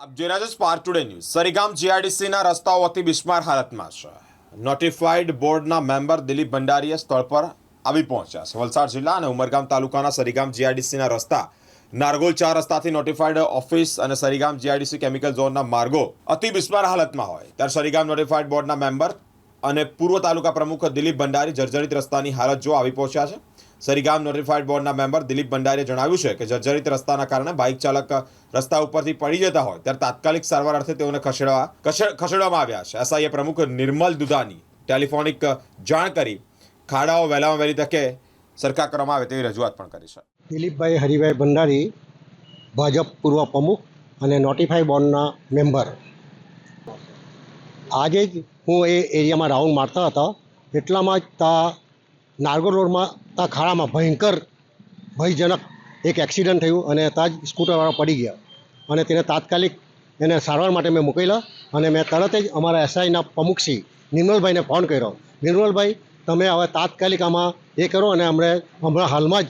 આપ જોઈ રહ્યા છો સ્પાર્ક ટુડે ન્યૂઝ સરીગામ જીઆરડીસીના રસ્તાઓ અતિ બિસ્માર હાલતમાં છે. નોટિફાઈડ બોર્ડના મેમ્બર દિલીપ ભંડારીએ સ્થળ પર આવી પહોંચ્યા છે. વલસાડ જિલ્લા અને ઉમરગામ તાલુકાના સરીગામ જીઆરડીસીના રસ્તા, નારગોલ ચાર રસ્તાથી નોટિફાઈડ ઓફિસ અને સરીગામ જીઆરડીસી કેમિકલ ઝોનના માર્ગો અતિ બિસ્માર હાલતમાં હોય. ત્યારે સરીગામ નોટિફાઈડ બોર્ડના મેમ્બર અને પૂર્વ તાલુકા પ્રમુખ દિલીપ ભંડારી જર્જરિત રસ્તાની હાલત જો આવી પહોંચ્યા છે. સરીગામ નોટિફાઈડ બોર્ડના મેમ્બર દિલીપ ભંડારીએ જણાવ્યું છે કે જર્જરિત રસ્તાના કારણે બાઇક ચાલક રસ્તા ઉપરથી પડી જતા હોય ત્યારે તાત્કાલિક સારવાર અર્થે તેઓને ખસેડવા ખસેડવામાં આવ્યા છે. એસઆઈએ પ્રમુખ નિર્મલ દુધાની ટેલિફોનિક જાણ કરી ખાડાઓ વહેલામાં વહેલી તકે સરખા કરવામાં આવે તેવી રજૂઆત પણ કરી છે. દિલીપભાઈ, હરિભાઈ ભંડારી, ભાજપ પૂર્વ પ્રમુખ અને નોટિફાઈ બોર્ડના મેમ્બર. આજે જ હું એ એરિયામાં રાઉન્ડ મારતા હતા. એટલામાં જ તા નારગોલ રોડમાં આ ખાડામાં ભયંકર, ભયજનક એક એક્સિડન્ટ થયું અને ત્યાં જ સ્કૂટરવાળા પડી ગયા. અને તેને તાત્કાલિક એને સારવાર માટે મેં મૂકેલા અને મેં તરત જ અમારા એસઆઈના પ્રમુખશ્રી નિર્મલભાઈને ફોન કર્યો. નિર્મલભાઈ, તમે હવે તાત્કાલિક આમાં એ કરો અને અમને હમણાં હાલમાં જ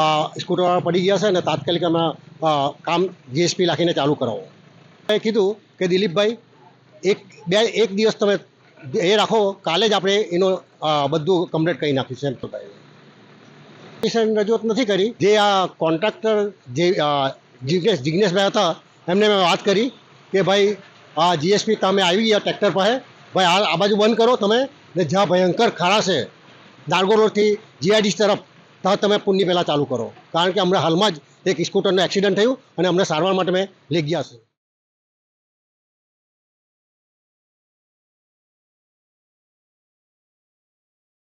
આ સ્કૂટરવાળા પડી ગયા છે અને તાત્કાલિક અમે કામ જીએસપી રાખીને ચાલુ કરાવો. એ કીધું કે દિલીપભાઈ, એક બે, એક દિવસ તમે એ રાખો, કાલે જ આપણે એનો બધું કમ્પ્લીટ કરી નાખીશું એમ એપ્લિકેશન રજૂઆત નથી કરી. જે આ કોન્ટ્રાક્ટર જે જિજ્ઞેશ જિજ્ઞેશભાઈ હતા, એમને મેં વાત કરી કે ભાઈ, આ જીએસપી તમે આવી ગયા ટ્રેક્ટર પાસે. ભાઈ, આ આ બાજુ બંધ કરો તમે. ને જ્યાં ભયંકર ખાડા છે નારગો રોડથી જીઆઈડી તરફ, ત્યાં તમે પુણ્ય પહેલાં ચાલુ કરો. કારણ કે હમણાં હાલમાં જ એક સ્કૂટરનું એક્સિડન્ટ થયું અને અમને સારવાર માટે મેં લઈ ગયા છે.